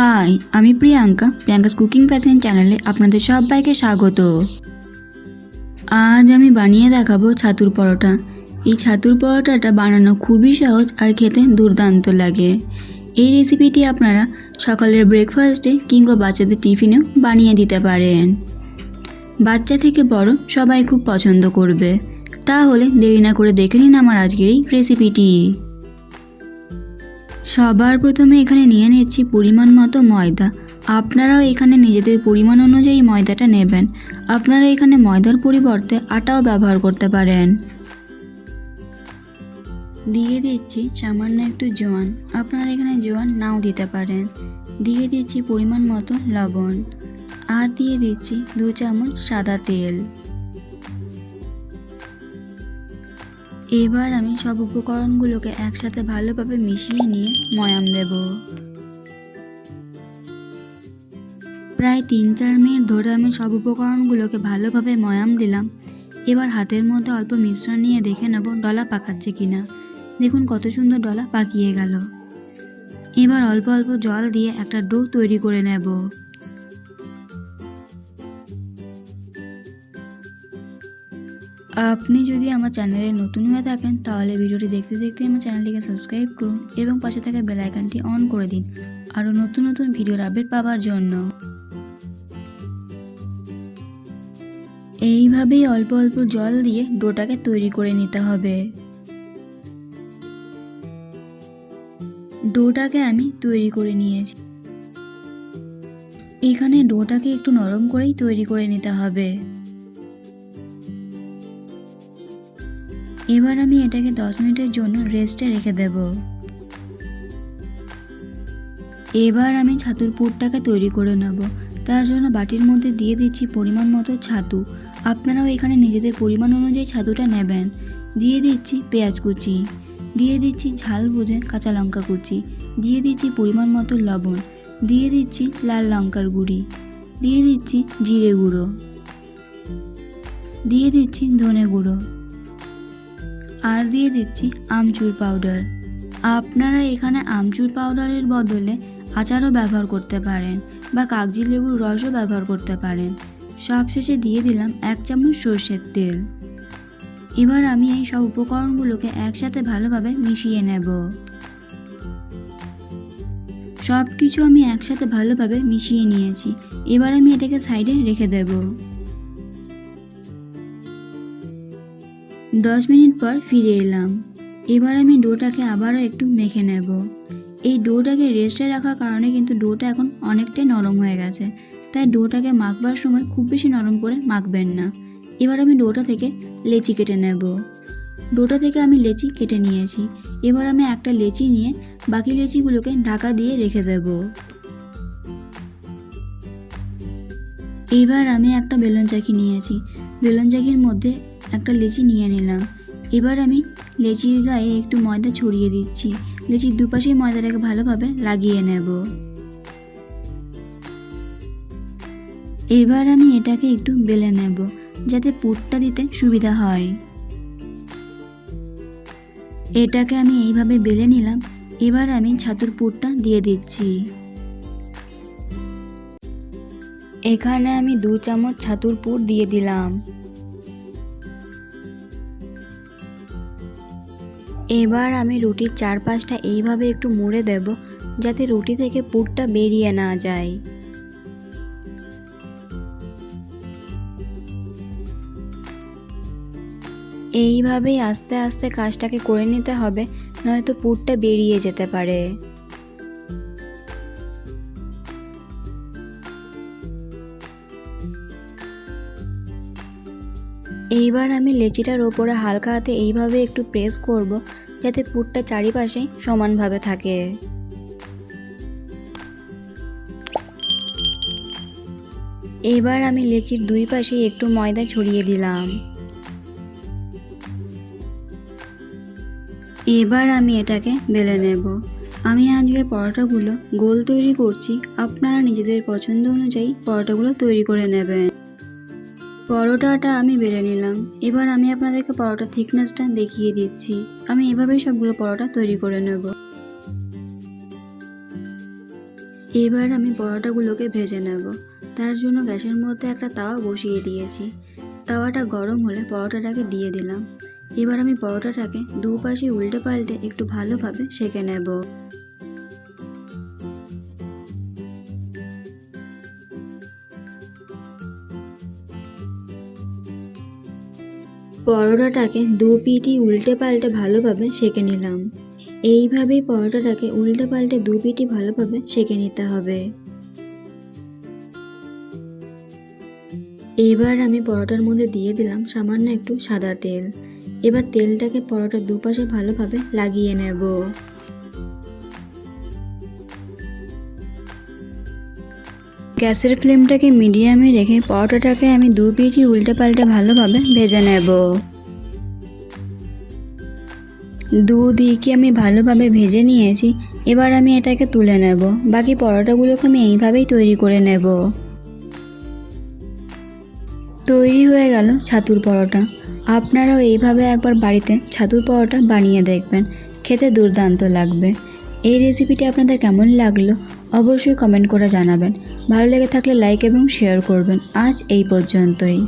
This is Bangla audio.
হাই, আমি প্রিয়াঙ্কা, প্রিয়াঙ্কাস কুকিং প্যাশন চ্যানেলে আপনাদের সবাইকে স্বাগত। আজ আমি বানিয়ে দেখাবো ছাতুর পরোটা। এই ছাতুর পরোটাটা বানানো খুবই সহজ আর খেতে দুর্দান্ত লাগে। এই রেসিপিটি আপনারা সকালের ব্রেকফাস্টে কিংবা বাচ্চাদের টিফিনেও বানিয়ে দিতে পারেন। বাচ্চা থেকে বড় সবাই খুব পছন্দ করবে। তাহলে দেরি না করে দেখে নিন আমার আজকের এই রেসিপিটি। সবার প্রথমে এখানে নিয়ে নিচ্ছি পরিমাণ মতো ময়দা। আপনারাও এখানে নিজেদের পরিমাণ অনুযায়ী ময়দাটা নেবেন। আপনারা এখানে ময়দার পরিবর্তে আটাও ব্যবহার করতে পারেন। দিয়ে দিচ্ছি সামান্য একটু জোয়ান। আপনারা এখানে জোয়ান নাও দিতে পারেন। দিয়ে দিচ্ছি পরিমাণ মতো লবণ। আর দিয়ে দিচ্ছি দু চামচ সাদা তেল। এবার আমি সব উপকরণগুলোকে একসাথে ভালোভাবে মিশিয়ে নিয়ে ময়াম দেব। প্রায় তিন চার মিনিট ধরে আমি সব উপকরণগুলোকে ভালোভাবে ময়াম দিলাম। এবার হাতের মধ্যে অল্প মিশ্রণ নিয়ে দেখে নেব ডলা পাকাচ্ছে কিনা। দেখুন কত সুন্দর ডলা পাকিয়ে গেল। এবার অল্প অল্প জল দিয়ে একটা ডো তৈরি করে নেব। আপনি যদি আমার চ্যানেলে নতুন হয়ে থাকেন, তাহলে ভিডিওটি দেখতে দেখতে আমার চ্যানেলটিকে সাবস্ক্রাইব করুন এবং পাশে থাকা বেল আইকনটি অন করে দিন। আরও নতুন নতুন ভিডিওর আপডেট পাওয়ার জন্য। এইভাবেই অল্প অল্প জল দিয়ে ডোটাকে তৈরি করে নিতে হবে। ডোটাকে আমি তৈরি করে নিয়েছি। এখানে ডোটাকে একটু নরম করেই তৈরি করে নিতে হবে। এবার আমি এটাকে দশ মিনিটের জন্য রেস্টে রেখে দেব। এবার আমি ছাতুর পুরটাকে তৈরি করে নেব। তার জন্য বাটির মধ্যে দিয়ে দিচ্ছি পরিমাণ মতো ছাতু। আপনারাও এখানে নিজেদের পরিমাণ অনুযায়ী ছাতুটা নেবেন। দিয়ে দিচ্ছি পেঁয়াজ কুচি। দিয়ে দিচ্ছি ঝাল বুঝে কাঁচা লঙ্কা কুচি। দিয়ে দিচ্ছি পরিমাণ মতো লবণ। দিয়ে দিচ্ছি লাল লঙ্কার গুঁড়ি। দিয়ে দিচ্ছি জিরে গুঁড়ো। দিয়ে দিচ্ছি ধনে গুঁড়ো। আর দিয়ে দিচ্ছি আমচুর পাউডার আপনারা এখানে আমচুর পাউডারের বদলে আচারও ব্যবহার করতে পারেন বা কাগজি লেবুর রসও ব্যবহার করতে পারেন। সবশেষে দিয়ে দিলাম এক চামচ সর্ষের তেল। এবার আমি এই সব উপকরণগুলোকে একসাথে ভালোভাবে মিশিয়ে নেব। সব কিছু আমি একসাথে ভালোভাবে মিশিয়ে নিয়েছি। এবার আমি এটাকে সাইডে রেখে দেবো। দশ মিনিট পর ফিরে এলাম। এবার আমি ডোটাকে আবারও একটু মেখে নেব। এই ডোটাকে রেস্টে রাখার কারণে কিন্তু ডোটা এখন অনেকটাই নরম হয়ে গেছে। তাই ডোটাকে মাখবার সময় খুব বেশি নরম করে মাখবেন না। এবার আমি ডোটা থেকে লেচি কেটে নেব। ডোটা থেকে আমি লেচি কেটে নিয়েছি। এবার আমি একটা লেচি নিয়ে বাকি লেচিগুলোকে ঢাকা দিয়ে রেখে দেব। এবার আমি একটা বেলুন চাকি নিয়েছি। বেলুন চাকির মধ্যে একটা লেচি নিয়ে নিলাম। এবার আমি লেচির গায়ে একটু ময়দা ছড়িয়ে দিচ্ছি। লেচির দুপাশেই ময়দাটাকে ভালোভাবে লাগিয়ে নেব। এবার আমি এটাকে একটু বেলে নেব, যাতে পুরটা দিতে সুবিধা হয়। এটাকে আমি এইভাবে বেলে নিলাম। এবার আমি ছাতুর পুরটা দিয়ে দিচ্ছি। এখানে আমি দু চামচ ছাতুর পুর দিয়ে দিলাম। এবার আমি রুটির চারপাশটা এইভাবে একটু মুড়ে দেব, যাতে রুটি থেকে পুরটা বেরিয়ে না যায়। এইভাবেই আস্তে আস্তে কাজটাকে করে নিতে হবে, নয়তো পুরটা বেরিয়ে যেতে পারে। এইবার আমি লেচিটার ওপরে হালকা হাতে এইভাবে একটু প্রেস করব, যাতে পুরটা চারিপাশে সমানভাবে থাকে। এবার আমি লেচির দুই পাশে একটু ময়দা ছড়িয়ে দিলাম। এবার আমি এটাকে বেলে নেব। আমি আজকের পরোটাগুলো গোল তৈরি করছি, আপনারা নিজেদের পছন্দ অনুযায়ী পরোটাগুলো তৈরি করে নেবেন। পরোটাটা আমি বেলে নিলাম। এবার আমি আপনাদেরকে পরোটা থিকনেসটা দেখিয়ে দিচ্ছি। আমি এভাবেই সবগুলো পরোটা তৈরি করে নেব। এবার আমি পরোটাগুলোকে ভেজে নেব। তার জন্য গ্যাসের মধ্যে একটা তাওয়া বসিয়ে দিয়েছি। তাওয়াটা গরম হলে পরোটাটাকে দিয়ে দিলাম। এবার আমি পরোটাটাকে দুপাশে উল্টে পাল্টে একটু ভালোভাবে সেঁকে নেব। পরোটাটাকে দু পিটি উল্টে পাল্টে ভালোভাবে সেঁকে নিলাম। এইভাবেই পরোটাটাকে উল্টে পাল্টে দু পিটি ভালোভাবে সেঁকে নিতে হবে। এবার আমি পরোটার মধ্যে দিয়ে দিলাম সামান্য একটু সাদা তেল। এবার তেলটাকে পরোটার দুপাশে ভালোভাবে লাগিয়ে নেব। গ্যাসের ফ্লেমটাকে মিডিয়ামে রেখে পরোটাটাকে আমি দু পিঠই উল্টে পাল্টে ভালোভাবে ভেজে নেব। দু দিকে আমি ভালোভাবে ভেজে নিয়েছি, এবার আমি এটাকে তুলে নেব। বাকি পরোটাগুলোকে আমি এইভাবেই তৈরি করে নেব। তৈরি হয়ে গেল ছাতুর পরোটা। আপনারাও এইভাবে একবার বাড়িতে ছাতুর পরোটা বানিয়ে দেখবেন, খেতে দুর্দান্ত লাগবে। এই রেসিপিটি আপনাদের কেমন লাগল, অবশ্যই কমেন্ট করে জানাবেন। ভালো লেগে থাকলে লাইক এবং শেয়ার করবেন। আজ এই পর্যন্তই।